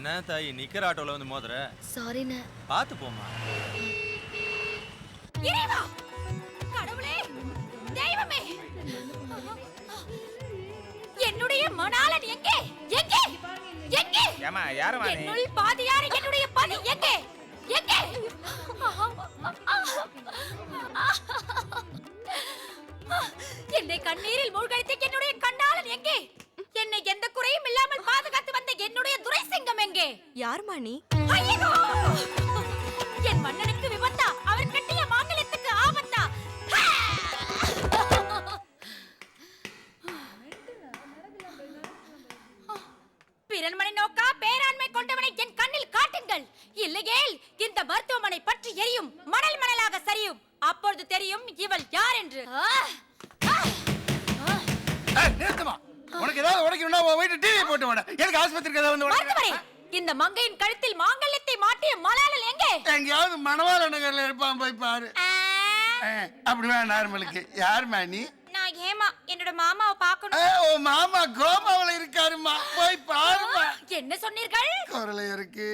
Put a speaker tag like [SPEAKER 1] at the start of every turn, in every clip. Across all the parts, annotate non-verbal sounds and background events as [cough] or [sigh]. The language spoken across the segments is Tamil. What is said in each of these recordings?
[SPEAKER 1] என்ன தாயி? நிக்கிற ஆட்டோல வந்து மோதுற?
[SPEAKER 2] சாரிண்ணே
[SPEAKER 1] பார்த்து போமா
[SPEAKER 3] இறைவா! கடவுளே தெய்வமே! என்னுடைய மணாளன் எங்கே? எங்கே? எங்கே?
[SPEAKER 4] ஏமா யாரமா நீ?
[SPEAKER 3] என்னுள் பாதியார் என்னுடைய பதி எங்கே? எங்கே? என்னை கண்ணீரில் மூழ்கடித்த என்னுடைய கண்ணாளன் எங்கே? என்னை எந்த குறையும் இல்லாமல் பாதுகாத்து என்னுடைய துரை சிங்கம் எங்கே
[SPEAKER 2] யாருமா நீ
[SPEAKER 3] ஐயோ!
[SPEAKER 5] நார்மலுக்கு யாரும்மா நீ
[SPEAKER 3] நான் ஏமா என்னோட மாமாவை
[SPEAKER 5] ஏ,
[SPEAKER 3] பார்க்கணும்
[SPEAKER 5] உன் மாமா கோமாவுல இருக்காருமா போய் பாருமா
[SPEAKER 3] என்ன சொன்னீர்கள்?
[SPEAKER 5] குரலை இருக்கு.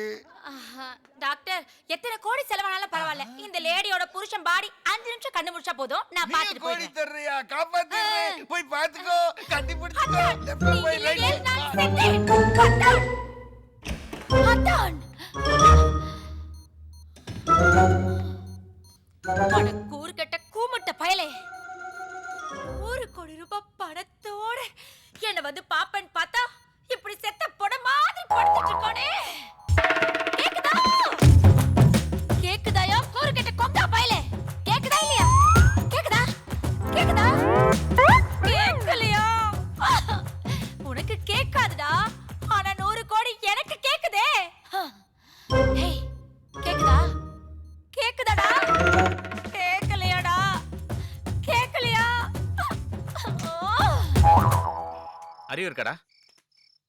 [SPEAKER 3] ஆஹா, டாக்டர் எத்தனை கோடி செலவானாலும் பரவாயில்ல. இந்த லேடியோட புருஷன் பாடி அஞ்சு நிமிஷம் கண்ணு முடிச்சா போதும். நான்
[SPEAKER 5] நீ
[SPEAKER 3] பார்த்துட்டு
[SPEAKER 5] கோடி
[SPEAKER 3] போயிடுறேன்.
[SPEAKER 5] தர்றியா காப்பாத்திடுறேன். போய் பாத்துக்கோ கட்டி பிடிச்சுக்கோ
[SPEAKER 3] அத்தான்,
[SPEAKER 5] லெஃப்ட்ல
[SPEAKER 3] நீ
[SPEAKER 5] போய்
[SPEAKER 3] இல்லையேல் நான்
[SPEAKER 5] ரைட்ல
[SPEAKER 3] செத்தேன். அத்தான். அத்தான். அட கூறுகெட்ட கூமுட்ட பயலே. ஒரு கோடி ரூபாய் பணத்தோட என்ன வந்து பாப்பன் பார்த்தா இப்படி செத்த பொட மாதிரி படுத்துட்டு இருக்கானே.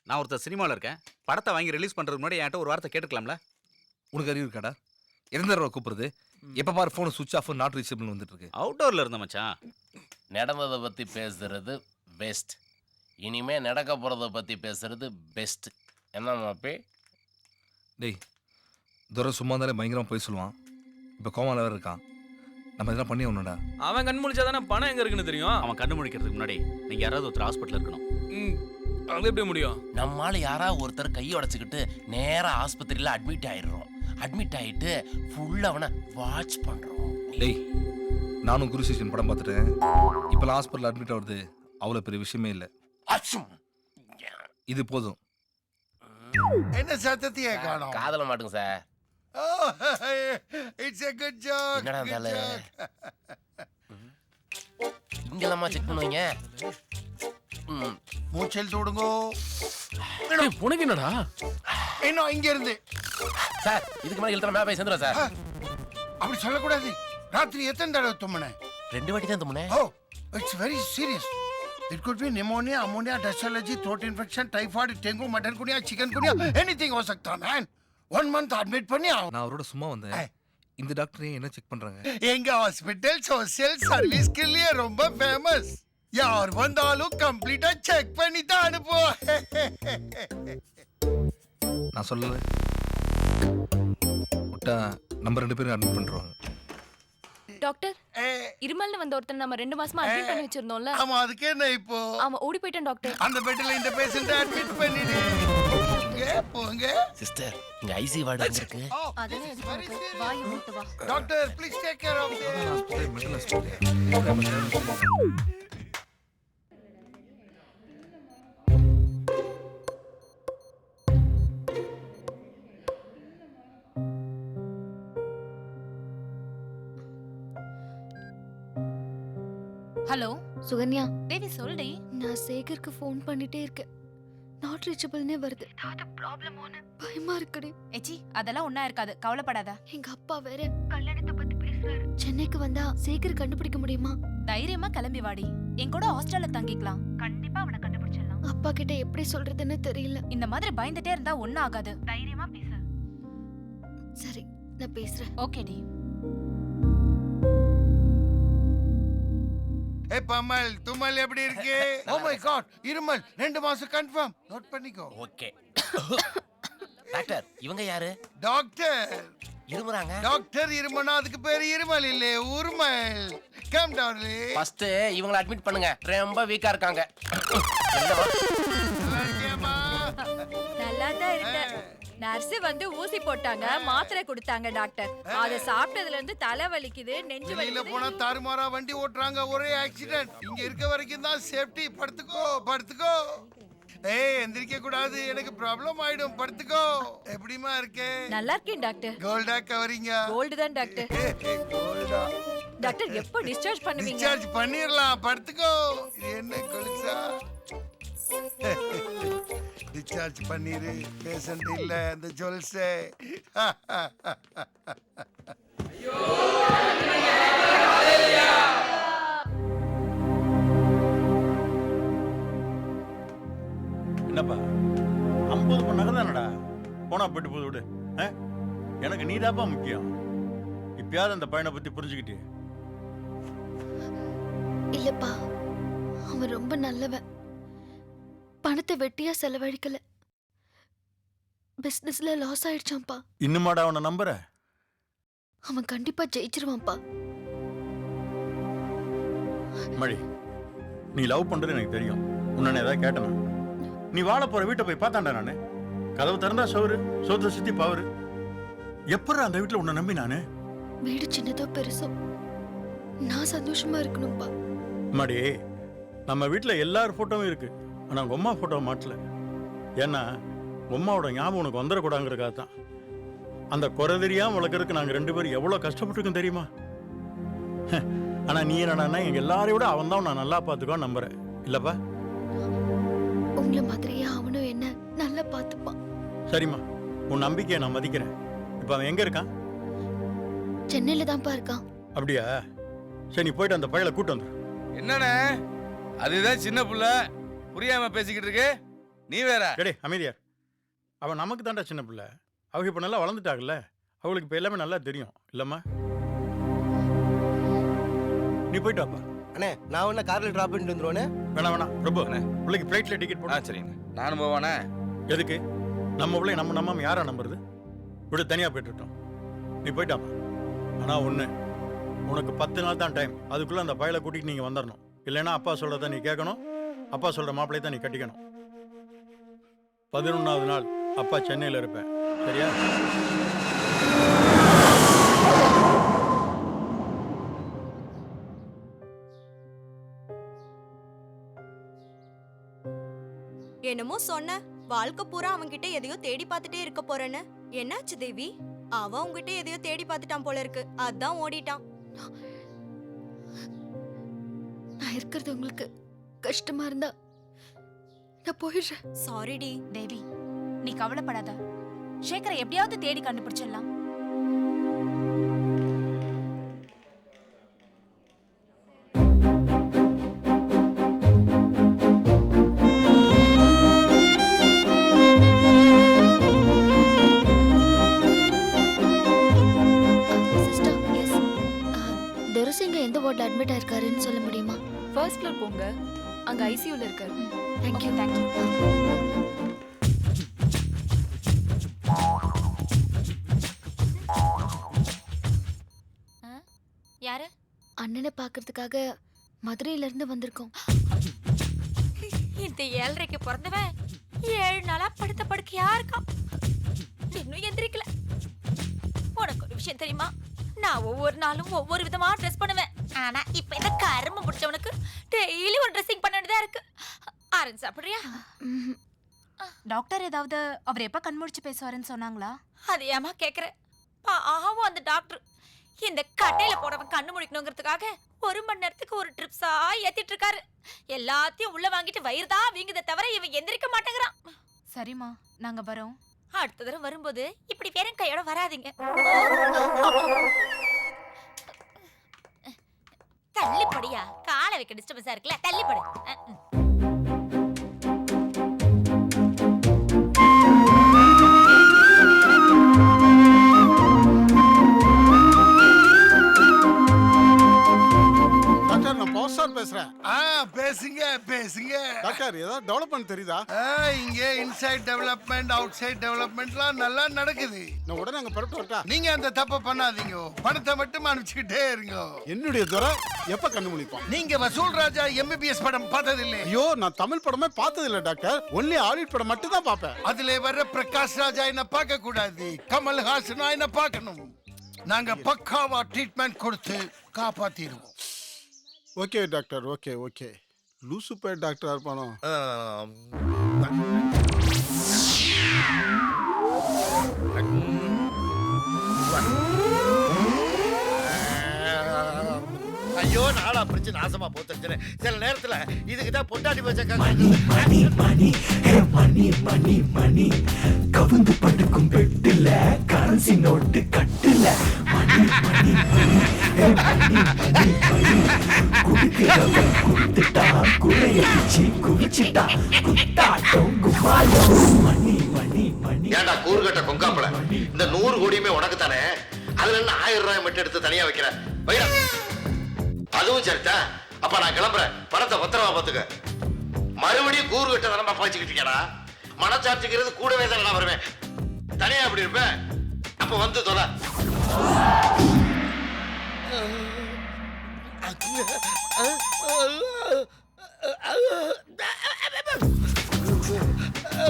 [SPEAKER 4] நான் ஒருத்தர் சினிமாவில் இருக்கேன். படத்தை வாங்கி ரிலீஸ் பண்ணுறதுக்கு முன்னாடி என்கிட்ட ஒரு வார்த்தை கேட்டுக்கலாம்ல?
[SPEAKER 6] உனக்கு அறிவு இருக்காடா? எந்த தடவை கூப்பிடுறது? எப்ப பாரு phone switch off not reachable வந்துட்டு இருக்கு
[SPEAKER 4] அவுட்டோரில் இருந்த மச்சான்.
[SPEAKER 7] நடந்ததை பற்றி பேசுறது பெஸ்ட் இனிமே நடக்க போகிறத பற்றி பேசுறது பெஸ்ட் என்ன மாப்பி?
[SPEAKER 6] டேய் துரை சும்மா இருந்தாலே பயங்கரமா போய் சொல்லுவான். இப்போ கோமால வேற இருக்கான். நம்ம இதெல்லாம் பண்ணி ஒண்ணுடா
[SPEAKER 1] அவன் கண் முழிச்சாதானே பணம் எங்க இருக்குன்னு தெரியும்?
[SPEAKER 4] அவன் கண்ணு முழிக்கிறதுக்கு முன்னாடி நீங்கள் யாராவது ஒருத்தர் ஹாஸ்பிட்டல் இருக்கணும்.
[SPEAKER 1] ம், அது எப்படி முடியும்?
[SPEAKER 7] நம்மால யாரா ஒருத்தர் கையை உடச்சிக்கிட்டு நேராக ஆஸ்பத்திரியில் அட்மிட் ஆயிடுறோம். அட்மிட் ஆயிட்டு ஃபுல்லாக அவனை வாட்ச் பண்ணுறோம்
[SPEAKER 6] டேய் நானும் குரு சிஷன் படம் பார்த்துட்டேன். இப்போலாம் ஹாஸ்பிட்டல் அட்மிட் ஆகுறது அவ்வளோ பெரிய விஷயமே இல்லை.
[SPEAKER 7] அச்சும்
[SPEAKER 6] இது போதும்.
[SPEAKER 5] என்ன சத்தத்தையே காணோம்?
[SPEAKER 7] காதல மாட்டுங்க sir.
[SPEAKER 5] It's a good joke
[SPEAKER 7] என்னடா இருந்தாலு? இங்கெல்லாமா செக் பண்ணுவீங்க? ம்.
[SPEAKER 5] மூச்சல் தூடுங்கோ
[SPEAKER 7] உனக்கு என்னடா?
[SPEAKER 5] என்ன இங்க இருந்து
[SPEAKER 7] சார் இதுக்கு மேல எழுத்துற மேபை சேர்ந்துடும் சார்.
[SPEAKER 5] அப்படி சொல்லக்கூடாது. ராத்திரி எத்தனை தடவை தும்மினேன்?
[SPEAKER 7] ரெண்டு வாட்டி தான் தும்மினேன்.
[SPEAKER 5] ஓ it's very serious it could be pneumonia ammonia dust allergy throat infection typhoid dengue mutton குனியா chicken குனியா anything ஹோ சக்தா மேன் ஒன் மந்த் அட்மிட் பண்ணி
[SPEAKER 6] நான் அவரோட சும்மா வந்தேன். இந்த டாக்டர் என்ன செக் பண்றாங்க?
[SPEAKER 5] எங்க ஹாஸ்பிட்டல் சோசியல் சர்வீஸ்க்குள்ளேயே ரொம்ப ஃபேமஸ் யார் வந்தாலும் கம்ப்ளீட்டா செக் பண்ணி தான் அனுப்புவோம்
[SPEAKER 6] நான் சொல்லல. விட்டா நம்ம ரெண்டு பேரும் அட்மிட் பண்றோம்.
[SPEAKER 2] டாக்டர் இருமல்னு வந்த ஒருத்தர் நம்ம ரெண்டு மாசமா அட்மிட் பண்ணி வச்சிருந்தோம்ல?
[SPEAKER 5] ஆமா அதுக்கு என்ன இப்போ?
[SPEAKER 2] அவன் ஓடி போயிட்டான் டாக்டர்.
[SPEAKER 5] அந்த பெட்ல இந்த பேஷண்ட் அட்மிட் பண்ணிடு. போங்க, போங்க.
[SPEAKER 7] சிஸ்டர் இங்க ஐசி வார்டு இருக்கு.
[SPEAKER 2] அதெல்லாம் எதுக்கு? வாயை மூட்டு வா.
[SPEAKER 5] Doctor please take care of
[SPEAKER 2] hello.
[SPEAKER 8] Sukanya.
[SPEAKER 2] Devi சொல்டி
[SPEAKER 8] நான் சேகருக்கு ஃபோன் பண்ணிட்டே இருக்கேன். நாட் ரீச்சபிள்னே வருது. ஏதாவது ப்ராப்ளமோன்னு பயமா இருக்குடி.
[SPEAKER 2] எச்சி அதெல்லாம் ஒண்ணா இருக்காது. கவலைப்படாத.
[SPEAKER 8] எங்க அப்பா வேற கல்யாணத்தை பத்தி பேசுறாரு. சென்னைக்கு வந்தா சேகர் கண்டுபிடிக்க முடியுமா?
[SPEAKER 2] தைரியமா கிளம்பி வாடி. என் கூட ஹாஸ்டல்ல தங்கிக்கலாம். கண்டிப்பா அவனை கண்டுபிடிச்சிடலாம்.
[SPEAKER 8] அப்பா கிட்ட எப்படி சொல்றதுன்னு தெரியல.
[SPEAKER 2] இந்த மாதிரி பயந்துட்டே இருந்தா ஒண்ணும் ஆகாது. தைரியமா பேசு.
[SPEAKER 8] சரி நான் பேசுறேன்.
[SPEAKER 2] Okay D.
[SPEAKER 5] ஏ பம்மல் தும்மல் எப்படி இருக்கு? ஓ மை காட் இருமல். ரெண்டு மாசம் கன்ஃபார்ம் நோட் பண்ணிக்கோ.
[SPEAKER 7] ஓகே டாக்டர் இவங்க யாரு?
[SPEAKER 5] டாக்டர்
[SPEAKER 7] இருமுறாங்க?
[SPEAKER 5] டாக்டர் இருமனா அதுக்கு பேரு இருமல் இல்ல உருமல். கம் டார்லிங்
[SPEAKER 7] ஃபர்ஸ்ட் இவங்களை அட்மிட் பண்ணுங்க. ரொம்ப வீக்கா இருக்காங்க. [laughs]
[SPEAKER 3] நர்ஸ் வந்து ஊசி போட்டாங்க மாத்திரை கொடுத்தாங்க டாக்டர். அத சாப்பிட்டதுல இருந்து தலை வலிக்குது நெஞ்சு
[SPEAKER 5] வெளியில போனா தாறுமாறா வண்டி ஓட்டுறாங்க ஒரே ஆக்சிடென்ட் இங்க இருக்க வரைக்கும் தான் சேஃப்டி படுத்துக்கோ படுத்துக்கோ. ஏய் எந்திரிக்க கூடாது எனக்கு ப்ராப்ளம் ஆயிடும். படுத்துக்கோ. எப்படிமா இருக்கே?
[SPEAKER 3] நல்லா இருக்கேன் டாக்டர்.
[SPEAKER 5] கோல்டா கவரிங்க?
[SPEAKER 3] கோல்டு தான் டாக்டர். டாக்டர் எப்போ டிஸ்சார்ஜ் பண்ணுவீங்க?
[SPEAKER 5] டிஸ்சார்ஜ் பண்ணிரலாம் படுத்துக்கோ. இது என்ன கொலுசா? டிஸ்சார்ஜ் பண்ணிரு பேஷண்ட் இல்ல அந்த ஜுவல்ஸே.
[SPEAKER 9] என்னப்பா? ஐம்பது மணி நேரம் தானடா? போனா போயிட்டு போது விடு. ஆ? எனக்கு நீதாப்பா முக்கியம். இப்பயாவது அந்த பையனை பத்தி புரிஞ்சுக்கிட்டே
[SPEAKER 8] இல்லப்பா அவன் ரொம்ப நல்லவன். பணத்தை வெட்டியா செலவழிக்கல. பிசினஸ்ல லாஸ் ஆயிடுச்சான்ப்பா
[SPEAKER 9] இன்னுமாடா அவனை நம்புற?
[SPEAKER 8] அவன் கண்டிப்பா ஜெயிச்சிருவான்ப்பா.
[SPEAKER 9] மழி நீ லவ் பண்றது எனக்கு தெரியும். உன்னை ஏதாவது கேட்டனா? நீ வாழ போற வீட்டை போய் பார்த்தாண்டா நானு. கதவு திறந்தா சோறு சோத்தை சுத்தி பாவரு. எப்பறம் அந்த வீட்டுல உன்னை நம்பி நானு?
[SPEAKER 8] வீடு சின்னதோ பெருசோ? நான் சந்தோஷமா இருக்கணும்ப்பா
[SPEAKER 9] மடி நம்ம வீட்டுல எல்லார் போட்டோவும் இருக்கு. ஆனா உங்க அம்மா போட்டோ மாட்டல. ஏன்னா உங்க அம்மாவோட ஞாபகம் உனக்கு வந்துடக்கூடாங்கிறதுக்காக தான் அந்த குறை தெரியாம வளர்க்கறதுக்கு நாங்க ரெண்டு பேரும் எவ்வளவு கஷ்டப்பட்டிருக்கோம் தெரியுமா? ஹ, ஆனா நீ என்னடான்னா எங்க எல்லாரையும் விட அவன் தான் நான் நல்லா பாத்துக்கோ நம்புறேன். இல்லப்பா?
[SPEAKER 8] உங்களை மாதிரியே அவனும் என்ன நல்லா பார்த்துப்பான்.
[SPEAKER 9] சரிம்மா உன் நம்பிக்கையை நான் மதிக்கிறேன். இப்போ அவன் எங்க இருக்கான்?
[SPEAKER 8] சென்னையில தான்ப்பா இருக்கான்.
[SPEAKER 9] அப்படியா? சரி நீ போயிட்டு அந்த பையலை கூட்டு வந்துரு.
[SPEAKER 1] என்னண்ணே? அதுதான் சின்ன புள்ள? புரியாம பேசிக்கிட்டு இருக்கு. நீ வேற.
[SPEAKER 9] டேடே அமைதியார் அவன் நமக்கு தான்டா சின்ன பிள்ளை. அவங்க இப்போ நல்லா வளர்ந்துட்டாங்கல்ல. அவளுக்கு இப்போ எல்லாமே நல்லா தெரியும். இல்லம்மா? நீ போயிட்டு வாப்பா.
[SPEAKER 10] அண்ணே நான் உன்ன கார்ல டிராப் பண்ணிட்டு வந்துருவானே?
[SPEAKER 9] வேணாம் வேணாம். பிரபு பிள்ளைக்கு ஃப்ளைட்டில் டிக்கெட்
[SPEAKER 1] ஆ
[SPEAKER 9] போட
[SPEAKER 1] சரிங்க. நானும் போவானே.
[SPEAKER 9] எதுக்கு? நம்ம பிள்ளை நம்ம நம்பாம யாரா நம்புறது? விடு தனியாக போயிட்டுட்டோம் நீ போயிட்டாப்பா ஆனால் ஒன்று உனக்கு பத்து நாள் தான் டைம் அதுக்குள்ளே அந்த பயலை கூட்டிகிட்டு நீங்கள் வந்துடணும் இல்லைன்னா அப்பா சொல்கிறத நீ கேட்கணும். அப்பா சொல்கிற மாப்பிள்ளையை தான் நீ கட்டிக்கணும். பதினொன்றாவது நாள் அப்பா சென்னையில் இருப்பேன். சரியா?
[SPEAKER 3] என்னமோ சொன்ன. வாழ்க்கை பூரா அவன்கிட்ட எதையோ தேடி பார்த்துட்டே இருக்க போறேன்னு. என்னாச்சு தேவி? அவன் உன்கிட்ட எதையோ தேடி பார்த்துட்டான் போல இருக்கு. அதான் ஓடிட்டான்.
[SPEAKER 8] நான் இருக்கிறது உங்களுக்கு கஷ்டமா இருந்தா நான் போயிடுறேன்.
[SPEAKER 3] சாரிடி
[SPEAKER 2] தேவி நீ கவலைப்படாத. சேகரை எப்படியாவது தேடி கண்டுபிடிச்சிடலாம். இருக்காரு
[SPEAKER 8] தேங்க்யூ
[SPEAKER 2] தேங்க்யூ யாரு?
[SPEAKER 8] அண்ணனை பார்க்கறதுக்காக மதுரையில இருந்து வந்திருக்கோம்.
[SPEAKER 3] இந்த ஏழரைக்கு பிறந்தவன் ஏழு நாளா படுத்த படுக்கையா இருக்கான். இன்னும் எந்திரிக்கல. உனக்கு ஒரு விஷயம் தெரியுமா? நான் ஒவ்வொரு நாளும் ஒவ்வொரு விதமா ட்ரெஸ் பண்ணுவேன். ஆனா இப்ப இந்த கரும்பு பிடிச்சவனுக்கு டெய்லி ஒரு ட்ரெஸ்ஸிங் பண்ணணுதா இருக்கு. சாப்பிடுறியா
[SPEAKER 8] ம்ஹும்.
[SPEAKER 2] டாக்டர் ஏதாவது அவர் எப்ப கண்முடிச்சு பேசுவாருன்னு சொன்னாங்களா?
[SPEAKER 3] அது ஏமா கேக்குற? பாவம் அந்த டாக்டர். இந்த கட்டையில போடவன் கண்ணு முடிக்கணுங்கிறதுக்காக ஒரு மணி நேரத்துக்கு ஒரு ட்ரிப்ஸா ஏத்திட்டு இருக்காரு. எல்லாத்தையும் உள்ள வாங்கிட்டு வயிறு தான் வீங்குதே தவிர இவன் எந்திரிக்க மாட்டேங்கிறான்.
[SPEAKER 2] சரிம்மா நாங்க வரோம்.
[SPEAKER 3] அடுத்த தடவை வரும்போது இப்படி வெறும் கையோட வராதீங்க. தள்ளி படியா காலை வைக்க டிஸ்டர்பன்ஸா இருக்குல்ல? தள்ளி
[SPEAKER 10] பேசுறேன்.
[SPEAKER 5] ஆ பேசுங்க பேசுங்க.
[SPEAKER 10] டாக்டர் ஏதாவது
[SPEAKER 11] டெவலப்மெண்ட் தெரியுதா?
[SPEAKER 5] ஆ, இங்க இன்சைட் டெவலப்மெண்ட் அவுட் சைட் டெவலப்மெண்ட்லாம் நல்லா நடக்குது.
[SPEAKER 11] நான் உடனே அங்க புறப்பட்டு வரட்டா?
[SPEAKER 5] நீங்க அந்த தப்பை பண்ணாதீங்க. பணத்தை மட்டும் அனுப்பிச்சுக்கிட்டே இருங்க.
[SPEAKER 11] என்னுடைய துறை எப்ப கண்ணு முழிப்பான்
[SPEAKER 5] நீங்க வசூல் ராஜா எம்பிபிஎஸ் படம் பார்த்ததில்லை.
[SPEAKER 11] ஐயோ நான் தமிழ் படமே பார்த்தது இல்ல டாக்டர். ஒன்லி ஆடிட் படம் மட்டும் தான் பார்ப்பேன்.
[SPEAKER 5] அதுல வர்ற பிரகாஷ் ராஜா என்ன பார்க்க கூடாது. கமல் ஹாசனா என்ன பார்க்கணும். நாங்க பக்காவா ட்ரீட்மெண்ட் கொடுத்து காப்பாத்திடுவோம்.
[SPEAKER 11] Okay doctor. Okay okay. லூசு பேர் டாக்டராக இருப்பானோ
[SPEAKER 10] ஐயோ நாளா பிரிச்சு நாசமா போத்துருச்சுன்னு. சில நேரத்துல இதுக்கு தான் பொட்டாட்டி வச்ச
[SPEAKER 12] மணி மணி ஹே மணி மணி மணி. கவுந்து படுக்கும் பெட்டுல கரன்சி நோட்டு கட்டுல. மணி மணி மணி. ஹே மணி மணி மணி. குடுக்கிறவன் கொடுத்துட்டா குறைய பிச்சு குவிச்சிட்டா. குத்தாட்டம் குமாயம் மணி மணி மணி.
[SPEAKER 10] ஏன்டா கூறுகட்ட கொங்காப்பல இந்த நூறு கோடியுமே உனக்கு தானே அதுல என்ன ஆயிரம் ரூபாய் மட்டும் எடுத்து தனியா வைக்கிற. வைடா. அதுவும் சரிதான் அப்ப நான் கிளம்புறேன். பணத்தை பத்திரமா பாத்துக்க மறுபடியும் கூறுகட்ட தனமா பாய்ச்சிக்கிட்டு இருக்கேடா. மனச்சாட்சிக்கிறது கூடவே தான் நான் வருவேன். தனியா அப்படி இருப்பேன் அப்ப வந்து தொலை.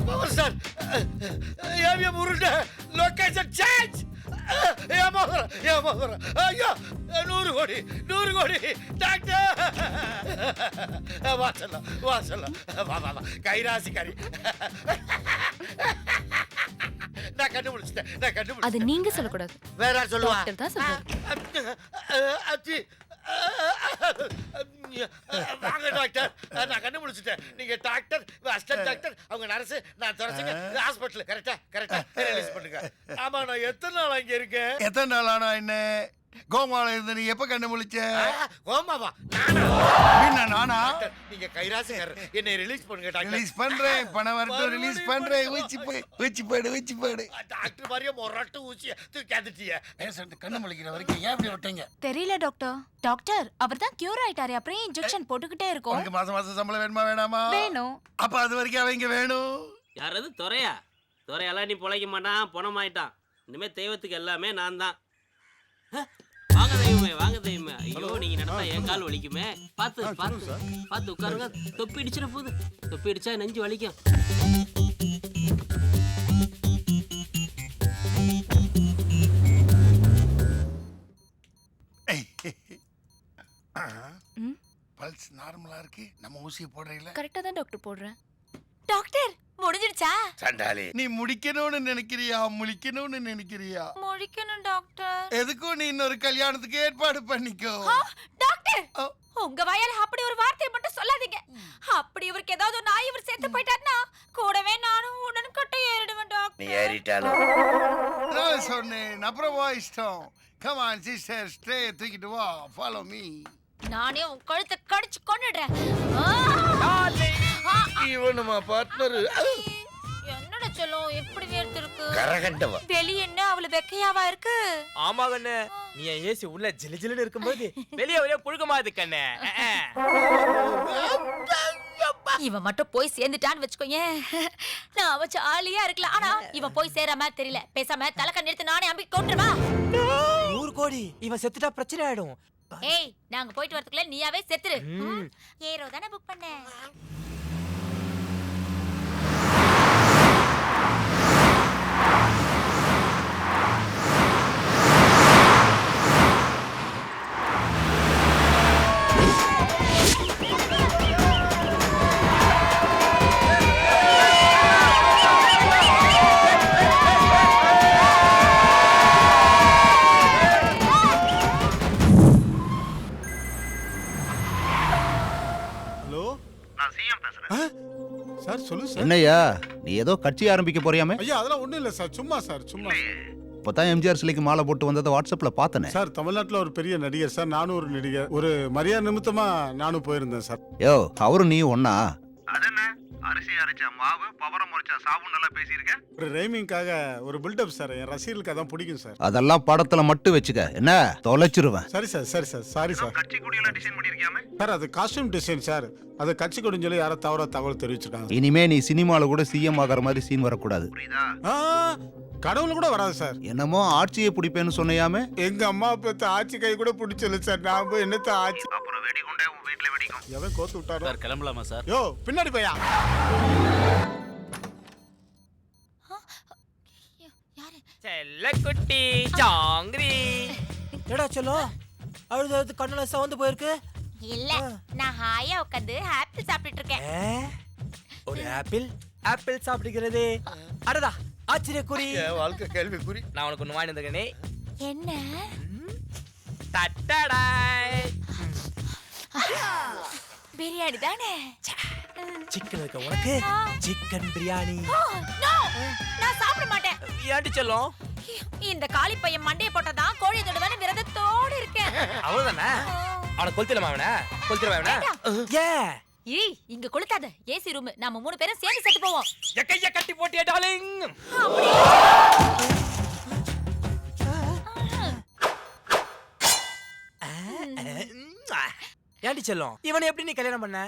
[SPEAKER 10] பவர் சார் ஏவிய முருண்ட லொக்கேஷன் சேஞ்ச் ஏமாதுறேன் ஏமாதுறேன் ஐயோ நூறு கோடி நூறு கோடி டாக்டர் வாசல்ல வாசல்ல வா வா வா கைராசிக்காரி நான் கண்டுபிடிச்சிட்டேன் நான்
[SPEAKER 2] அது
[SPEAKER 10] கண்டுபிடிச்சேன்
[SPEAKER 2] நீங்க சொல்லக்கூடாது
[SPEAKER 10] வேற சொல்லுவா
[SPEAKER 2] டாக்டர் தான் சொல்றாரு
[SPEAKER 10] அச்சி வாங்க டாக்டர் நான் கண்டுபிடிச்சிட்டேன். நீங்க டாக்டர் அசிஸ்டன்ட் டாக்டர் அவங்க நர்ஸ் நான் துறைச்சுங்க ஹாஸ்பிட்டல் கரெக்டா கரெக்டா ரிலீஸ் பண்ணுங்க ஆமா நான் எத்தனை நாள் அங்க இருக்கேன்?
[SPEAKER 5] எத்தனை நாள் ஆனா என்ன? கோமால இருந்து நீ எப்ப கண்டுபிடிச்ச?
[SPEAKER 10] ஓமாவா நானா?
[SPEAKER 5] நானா?
[SPEAKER 10] நீங்க கைராசிக்காரர். என்னை ரிலீஸ் பண்ணுங்க டாக்டர்.
[SPEAKER 5] ரிலீஸ் பண்றேன். பணம் வரட்டும் ரிலீஸ் பண்றேன். ஊச்சி போய் ஊச்சி போடு ஊச்சி போடு.
[SPEAKER 10] டாக்டர் மாதிரியே மொரட்டு ஊசிய தூக்காந்துட்டிய
[SPEAKER 5] பேசுறது கண்ணு முழிக்கிற வரைக்கும் ஏன் இப்படி விட்டீங்க?
[SPEAKER 2] தெரியல டாக்டர் டாக்டர் அவர் தான் கியூர் ஆயிட்டாரு. அப்புறம் இன்ஜெக்ஷன் போட்டுக்கிட்டே இருக்கும்?
[SPEAKER 5] உனக்கு மாசம் மாசம் சம்பளம் வேணுமா வேணாமா?
[SPEAKER 2] வேணும்.
[SPEAKER 5] அப்ப அது வரைக்கும் அவங்க வேணும்.
[SPEAKER 13] யாரது துறையா துறையெல்லாம் நீ பொழைக்க மாட்டான் பணமாயிட்டான். இனிமே தெய்வத்துக்கு எல்லாமே நான் தான் வாங்க தெய்வமே வாங்க தெய்வமே. ஐயோ நீங்க நடந்தா என் கால் வலிக்குமே. பார்த்து பார்த்து பார்த்து உட்காருங்க. தொப்பி இடிச்சிட போகுது. தொப்பி இடிச்சா நெஞ்சு வலிக்கும்?
[SPEAKER 5] பல்ஸ் நார்மலா இருக்கு. நம்ம ஊசியை போடுறீங்களா?
[SPEAKER 2] கரெக்டா தான் டாக்டர் போடுறேன்.
[SPEAKER 3] டாக்டர்! முடிஞ்சிடுச்சா?
[SPEAKER 10] சண்டாளி.
[SPEAKER 5] நீ முடிக்கணும்னு நினைக்கிறியா? முழிக்கணும்னு நினைக்கிறியா?
[SPEAKER 3] முடிக்கணும் டாக்டர்.
[SPEAKER 5] எதுக்கும் நீ இன்னொரு கல்யாணத்துக்கு ஏற்பாடு பண்ணிக்கோ.
[SPEAKER 3] டாக்டர்!
[SPEAKER 5] ஓ.
[SPEAKER 3] உங்க வாயால அப்படி ஒரு வார்த்தையை மட்டும் சொல்லாதீங்க. அப்படி இவருக்கு ஏதாவது நாய் இவர் சேர்த்து போயிட்டாருன்னா கூடவே நானும் உடனே கட்ட ஏறிடுவேன் டாக்டர்.
[SPEAKER 10] நீ ஏறிட்டாலும்.
[SPEAKER 5] நான் சொன்னேன். அப்புறம் வா இஷ்டம். கமான் சிஸ்டர் ஸ்ட்ரே தூக்கிட்டு வா. ஃபாலோ மீ
[SPEAKER 3] நானே உன் கழுத்தை கடிச்சு கொன்னுடுறேன். ஆ!
[SPEAKER 10] இவனுமா பார்ட்னர்
[SPEAKER 3] என்னடா சொல்லும்? எப்படி வேர்த்து இருக்கு
[SPEAKER 10] கரகண்டவ.
[SPEAKER 3] வெளிய என்ன? அவ்வளவு வெக்கையாவா இருக்கு?
[SPEAKER 13] ஆமா கண்ணு. நீ என் ஏசி உள்ள ஜிலு ஜிலுன்னு இருக்கும்போது வெளியே ஒரே புழுக்கமாது கண்ணு.
[SPEAKER 3] இவன் மட்டும் போய் சேர்ந்துட்டான்னு வச்சுக்கோயேன் நான் அவன் ஜாலியா இருக்கலாம். ஆனா இவன் போய் சேர மாதிரி தெரியல. பேசாம தலைக்க நிறுத்து நானே அம்பி கொண்டுருவா
[SPEAKER 13] நூறு கோடி. இவன் செத்துட்டா பிரச்சனை ஆயிடும்.
[SPEAKER 3] ஏய் நாங்க போயிட்டு வரதுக்குள்ள நீயாவே செத்துரு. ஏரோ தானே புக் பண்ண?
[SPEAKER 4] என்னய்யா நீ ஏதோ கட்சி ஆரம்பிக்க போறியாமே?
[SPEAKER 11] ஐயா அதெல்லாம் ஒண்ணும் இல்ல சார். சும்மா சார் சும்மா
[SPEAKER 4] இப்பதான் எம்ஜிஆர் சிலைக்கு மாலை போட்டு வந்ததை வாட்ஸ்அப்ல பார்த்தனே.
[SPEAKER 11] சார் தமிழ்நாட்டுல ஒரு பெரிய நடிகர் சார் நானும் ஒரு நடிகர். ஒரு மரியாதை நிமித்தமா நானும் போயிருந்தேன் சார்.
[SPEAKER 4] யோ அவரும் நீ ஒன்னா
[SPEAKER 11] அரிசி அரைச்ச மாவு பவரம் முறைச்ச சாவும் நல்லா பேசியிருக்க ஒரு ரைமிங்காக ஒரு பில்டப் சார் என் ரசிகர்களுக்கு அதான் பிடிக்கும் சார்
[SPEAKER 10] அதெல்லாம் படத்துல மட்டும் வச்சுக்க. என்ன? தொலைச்சிருவேன்.
[SPEAKER 11] சரி சார் சரி சார் சாரி சார் கட்சி கொடியெல்லாம் டிசைன் பண்ணிருக்கியாமே சார் அது காஸ்டியூம் டிசைன் சார் அது கட்சி கொடின்னு சொல்லி யாரோ தவறா தகவல் தெரிவிச்சிருக்காங்க
[SPEAKER 10] இனிமே நீ சினிமால கூட சிஎம் ஆகிற மாதிரி சீன் வரக்கூடாது.
[SPEAKER 11] ஆ, கடவுள் கூட வராது சார்.
[SPEAKER 10] என்னமோ ஆட்சியை பிடிப்பேன்னு சொன்னையாமே.
[SPEAKER 11] எங்க அம்மா அப்பத்த ஆட்சி கை கூட பிடிச்சல சார். நான் போய் என்னத்த ஆட்சி அப்புறம் வெடிகுண்டே உன் வீட்டுல வெடிக்கும். எவன் கோத்து விட்டாரோ
[SPEAKER 4] சார் கிளம்பலாமா சார்?
[SPEAKER 11] யோ பின்னாடி போயா?
[SPEAKER 13] செல்லக்குட்டி சாங்கிரி
[SPEAKER 14] எடா செல்லம் அழுது அழுது கண்ணுல சவந்து போயிருக்கு.
[SPEAKER 3] இல்ல நான் ஹாயா உட்காந்து ஆப்பிள் சாப்பிட்டுட்டு இருக்கேன்.
[SPEAKER 14] ஒரு ஆப்பிள் ஆப்பிள் சாப்பிடுகிறது அடடா ஆச்சரிய குறி
[SPEAKER 5] வாழ்க்கை கேள்வி குறி
[SPEAKER 14] நான் உனக்கு ஒன்று வாங்கி வந்திருக்கேனே.
[SPEAKER 3] என்ன?
[SPEAKER 14] தட்டடாய்
[SPEAKER 3] பிரியாணி தானே?
[SPEAKER 14] சிக்கன் இருக்க உனக்கு. சிக்கன் பிரியாணி.
[SPEAKER 3] நான் சாப்பிட மாட்டேன்.
[SPEAKER 14] ஏன்டி செல்லம்?
[SPEAKER 3] இந்த காளி பையன் மண்டைய போட்டதான் கோழி தொடுவேன்னு விரதத்தோடு இருக்கேன்.
[SPEAKER 14] அவ்வளவுதானே? அவனை கொளுத்திடமா அவனை? கொளுத்திடமா அவனை? ஏன்?
[SPEAKER 3] ஏய் இங்க கொளுத்தாத. ஏசி ரூம் நாம மூணு பேரும் சேர்ந்து செத்து போவோம்.
[SPEAKER 14] என் கைய கட்டி போட்டியா டார்லிங். ஏன்டி செல்லம் இவனை எப்படி நீ கல்யாணம் பண்ண?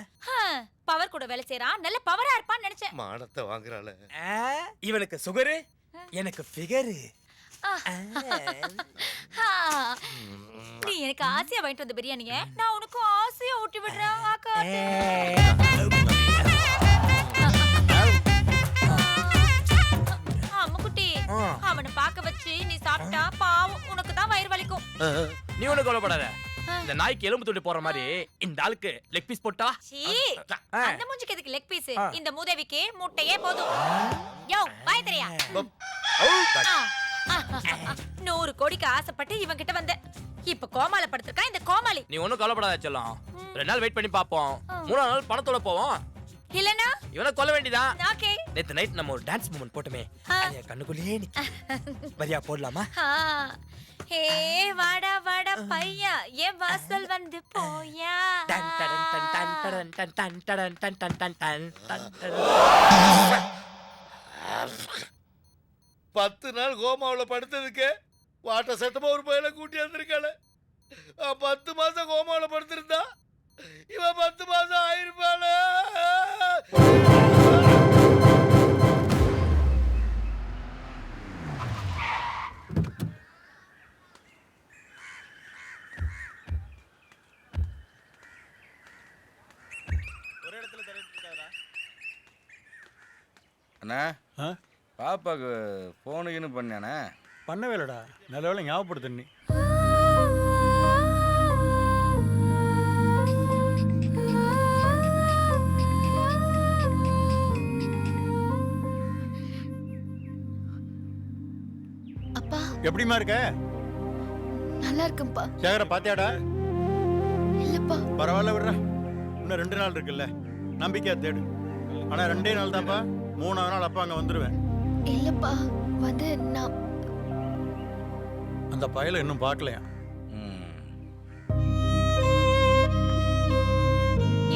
[SPEAKER 3] பவர் கூட வேலை செய்யறான் நல்ல பவரா இருப்பான்னு நினைச்சேன்.
[SPEAKER 5] மானத்தை வாங்குறாள.
[SPEAKER 14] இவனுக்கு சுகரு எனக்கு ஃபிகரு.
[SPEAKER 3] ஆ. நீ எனக்கு ஆசையா வாங்கிட்டு வந்த பிரியாணிய நான் உனக்கு ஆசையா ஊட்டி விடுறேன். அம்முக்குட்டி அவனை பார்க்க வச்சு நீ சாப்பிட்டா பாவம் உனக்கு தான் வயிறு வலிக்கும்
[SPEAKER 14] நீ ஒண்ணு கவலைப்படாத இந்த நாய்க்கு எலும்பு துண்டு போற மாதிரி இந்த ஆளுக்கு லெக் பீஸ் போட்டா.
[SPEAKER 3] அந்த மூஞ்சிக்கு எதுக்கு லெக் பீஸ். இந்த மூதேவிக்கு முட்டையே போதும் யோ வாய் தெரியா நூறு கோடிக்கு ஆசைப்பட்டு இவன் கிட்ட வந்த இப்ப கோமால படுத்திருக்கான் இந்த கோமாளி
[SPEAKER 14] நீ ஒண்ணும் கவலைப்படாத செல்லம் ரெண்டு நாள் வெயிட் பண்ணி பாப்போம் மூணாவது நாள் பணத்தோட போவோம்
[SPEAKER 3] இல்லனா
[SPEAKER 14] இவனை கொல்ல வேண்டியதான்
[SPEAKER 3] ஓகே
[SPEAKER 14] நேத்து நைட் நம்ம ஒரு டான்ஸ் மூமெண்ட் போட்டுமே. அது கண்ணுக்குள்ளேயே நிக்கு வரியா போடலாமா
[SPEAKER 3] ஹே வாடா வாடா பையா என் வாசல் வந்து போயா
[SPEAKER 14] டன் டன் டன் டன் டன் டடன் டன் டன் டன் டன் டன் டன்.
[SPEAKER 5] பத்து நாள் கோமாவில் படுத்ததுக்கு வாட்ட சட்டமா ஒரு பையனை கூட்டி வந்திருக்காள. பத்து மாசம் கோமாவில் படுத்திருந்தா இவன் பத்து மாசம் ஆயிருப்பாள.
[SPEAKER 1] அண்ணா.
[SPEAKER 9] ஆ?
[SPEAKER 1] பாப்பாக்கு ஃபோனுக்குன்னு பண்ணானே.
[SPEAKER 9] பண்ணவே இல்லடா நல்ல வேலை ஞாபகப்படுத்த நீ.
[SPEAKER 8] அப்பா.
[SPEAKER 9] எப்படிமா இருக்க?
[SPEAKER 8] நல்லா இருக்கேன்ப்பா.
[SPEAKER 9] சேகர பாத்தியாடா?
[SPEAKER 8] இல்லப்பா.
[SPEAKER 9] பரவாயில்ல விடுற. இன்னும் ரெண்டு நாள் இருக்குல்ல. நம்பிக்கையா தேடு. ஆனா ரெண்டே நாள் தான்ப்பா மூணாவது நாள் அப்பா அங்க வந்துருவேன்.
[SPEAKER 8] இல்லப்பா வந்து நான்
[SPEAKER 9] அந்த பயலை இன்னும் பார்க்கலையா?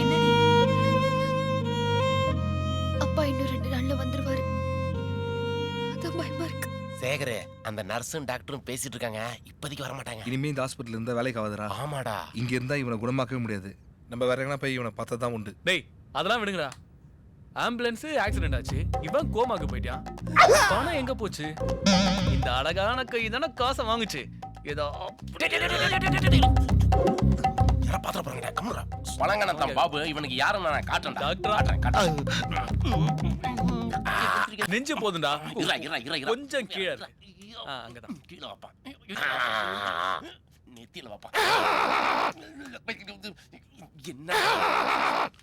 [SPEAKER 2] என்னடி?
[SPEAKER 8] அப்பா இன்னும் ரெண்டு நாள்ல வந்துருவாரு. அதான் பயமா இருக்கு.
[SPEAKER 7] சேகரே அந்த நர்ஸும் டாக்டரும் பேசிட்டு இருக்காங்க. இப்போதைக்கு வர மாட்டாங்க
[SPEAKER 6] இனிமே இந்த ஹாஸ்பிட்டல் இருந்தா வேலைக்கு ஆகுதுடா.
[SPEAKER 7] ஆமாடா.
[SPEAKER 6] இங்க இருந்தா இவனை குணமாக்கவே முடியாது. நம்ம வேற எங்கன்னா போய் இவனை பார்த்தா தான் உண்டு.
[SPEAKER 15] டேய் அதெல்லாம் விடுங்கடா. ஆம்புலன்ஸ் ஆக்சிடென்ட் ஆச்சு. இவன் கோமாக்கு போயிட்டான். பணம் எங்க போச்சு? இந்த அழகான கை தானே காசை வாங்குச்சு. ஏதோ
[SPEAKER 7] பழங்கன தான் பாபு. இவனுக்கு யாரும் நான் காட்டுறேன்
[SPEAKER 15] டாக்டரா?
[SPEAKER 7] காட்டுறேன் காட்டுறேன்.
[SPEAKER 15] நெஞ்சு போதும்டா.
[SPEAKER 7] இருடா, இருடா, இருடா, இருடா.
[SPEAKER 15] கொஞ்சம் கீழே அங்கதான்.
[SPEAKER 7] கீழே வைப்பான் நெத்தியில வைப்பான் என்ன?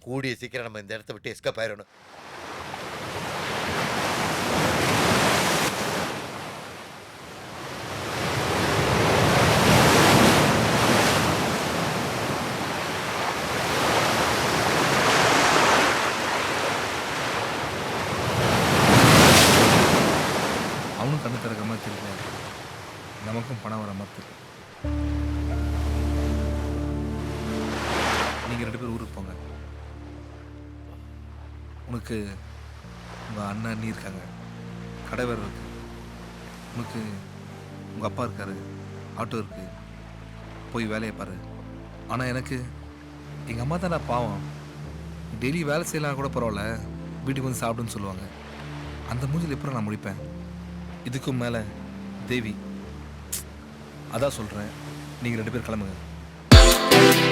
[SPEAKER 10] கூடிய சீக்கிரம் நம்ம இந்த இடத்த விட்டு எஸ்கப் ஆயிடணும்.
[SPEAKER 6] உனக்கு உங்கள் அண்ணன் அண்ணி இருக்காங்க. கடை வேறு இருக்கு. உனக்கு உங்கள் அப்பா இருக்காரு. ஆட்டோ இருக்கு. போய் வேலையை பாரு. ஆனால் எனக்கு எங்கள் அம்மா தான் பாவம். டெய்லி வேலை செய்யலாம் கூட பரவாயில்ல. வீட்டுக்கு வந்து சாப்பிடுன்னு சொல்லுவாங்க. அந்த மூஞ்சில் எப்படி நான் முடிப்பேன் இதுக்கும் மேலே தேவி. அதான் சொல்கிறேன் நீங்கள் ரெண்டு பேர் கிளம்புங்க.